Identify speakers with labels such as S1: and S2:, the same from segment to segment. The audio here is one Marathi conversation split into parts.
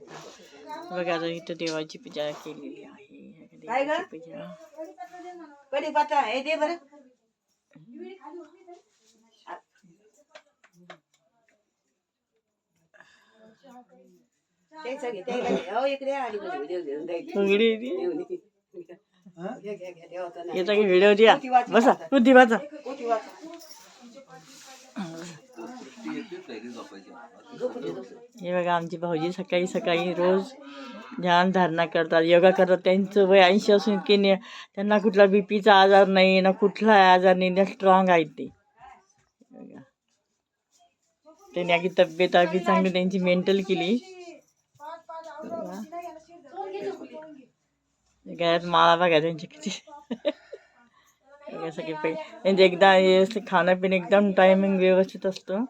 S1: बघा आता इथं देवाची पूजा केलेली आहे? देवाची पूजा.
S2: कधी पत्ता हे दे बरं. ते. हो इकडे आली.
S1: फुगडी ती.
S2: देवाचं
S1: की व्हिडिओ द्या. बसा हे बघा आमची भाऊजी सकाळी सकाळी रोज ध्यान धारणा करतात योगा करतात त्यांचं वय ऐंशी असून की नाही त्यांना कुठला बी पीचा आजार नाही ना कुठला आजार नाही ना स्ट्रॉंग आहेत ते बघा. त्यांनी अगदी तब्येत अगदी चांगली त्यांची मेंटल केली बघा. गळ्यात माळा बघा त्यांची किती सगळे पै त्यांचे एकदा हे खाणं पिणं एकदम टायमिंग व्यवस्थित असतं.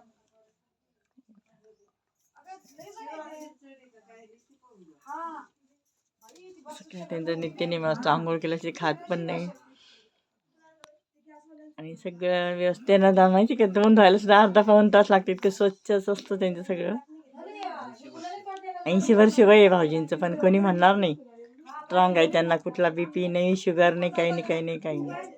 S1: त्यांचं नित्यनेम असतं आंघोळ केल्याशी खात पण नाही. आणि सगळं व्यवस्थित दा- माहिती का? दोन धुवायला सुद्धा अर्धा पाऊन तास लागते. इतकं स्वच्छच असतं त्यांचं सगळं. ऐंशी वर्ष वय आहे भाऊजींचं पण कोणी म्हणणार नाही. स्ट्रॉंग आहे त्यांना कुठला बी पी नाही शुगर नाही काही नाही काही नाही काही नाही.